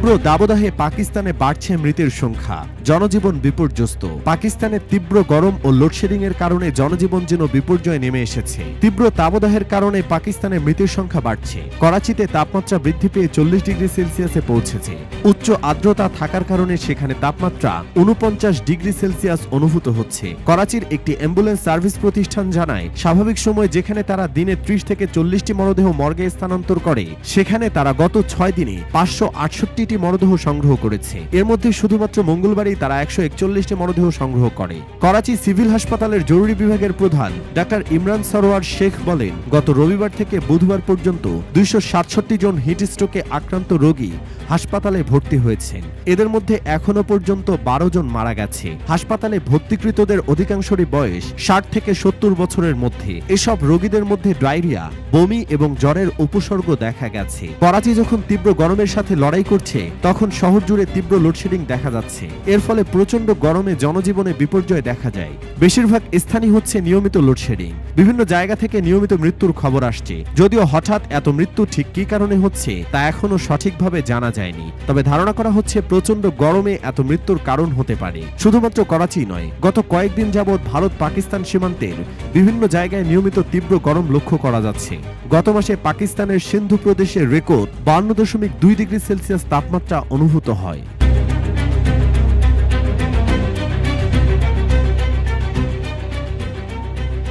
তীব্র দাবদাহে পাকিস্তানে বাড়ছে মৃতের সংখ্যা। জনজীবন বিপর্যস্ত। পাকিস্তানের তীব্র গরম ও লোডশেডিং এর কারণে জনজীবন যেন বিপর্যয় নেমে এসেছে। তীব্র তাবদাহের কারণে পাকিস্তানে মৃতের সংখ্যা বাড়ছে। করাচিতে তাপমাত্রা বৃদ্ধি পেয়ে চল্লিশ ডিগ্রি সেলসিয়াসে পৌঁছেছে। উচ্চ আর্দ্রতা থাকার কারণে সেখানে তাপমাত্রা উনপঞ্চাশ ডিগ্রি সেলসিয়াস অনুভূত হচ্ছে। করাচির একটি অ্যাম্বুলেন্স সার্ভিস প্রতিষ্ঠান জানায়, স্বাভাবিক সময় যেখানে তারা দিনে ত্রিশ থেকে চল্লিশটি মরদেহ মর্গে স্থানান্তর করে, সেখানে তারা গত ছয় দিনে পাঁচশো আটষট্টি আটষট্টিটি মরদেহ সংগ্রহ করেছে। এর মধ্যে শুধুমাত্র মঙ্গলবারই তারা একশো একচল্লিশটি মরদেহ সংগ্রহ করে। করাচি সিভিল হাসপাতালের জরুরি বিভাগের প্রধান ডাক্তার ইমরান সরোয়ার শেখ বলেন, গত রবিবার থেকে বুধবার পর্যন্ত দুইশো সাতষট্টি জন হিট স্ট্রোকে আক্রান্ত রোগী হাসপাতালে ভর্তি হয়েছেন। এদের মধ্যে এখনও পর্যন্ত বারো জন মারা গেছে। হাসপাতালে ভর্তিকৃতদের অধিকাংশরই বয়স ষাট থেকে সত্তর বছরের মধ্যে। এসব রোগীদের মধ্যে ডায়রিয়া, বমি এবং জ্বরের উপসর্গ দেখা গেছে। করাচি যখন তীব্র গরমের সাথে লড়াই করছে তখন শহর জুড়ে তীব্র লোডশেডিং দেখা যাচ্ছে। এর ফলে প্রচণ্ড গরমে জনজীবনে বিপর্যয় দেখা যায়। বেশিরভাগ স্থানই হচ্ছে নিয়মিত লোডশেডিং বিভিন্ন জায়গা থেকে নিয়মিত মৃত্যুর খবর আসছে। যদিও হঠাৎ এত মৃত্যু ঠিক কী কারণে হচ্ছে, তা এখনও সঠিকভাবে জানা যায়নি। তবে ধারণা করা হচ্ছে প্রচণ্ড গরমে এত মৃত্যুর কারণ হতে পারে। শুধুমাত্র করাচি নয়, গত কয়েকদিন যাবৎ ভারত পাকিস্তান সীমান্তের বিভিন্ন জায়গায় নিয়মিত তীব্র গরম লক্ষ্য করা যাচ্ছে। গত মাসে পাকিস্তানের সিন্ধু প্রদেশের রেকর্ড বান্ন দশমিক দুই ডিগ্রি সেলসিয়াস তাপমাত্রা অনুভূত হয়।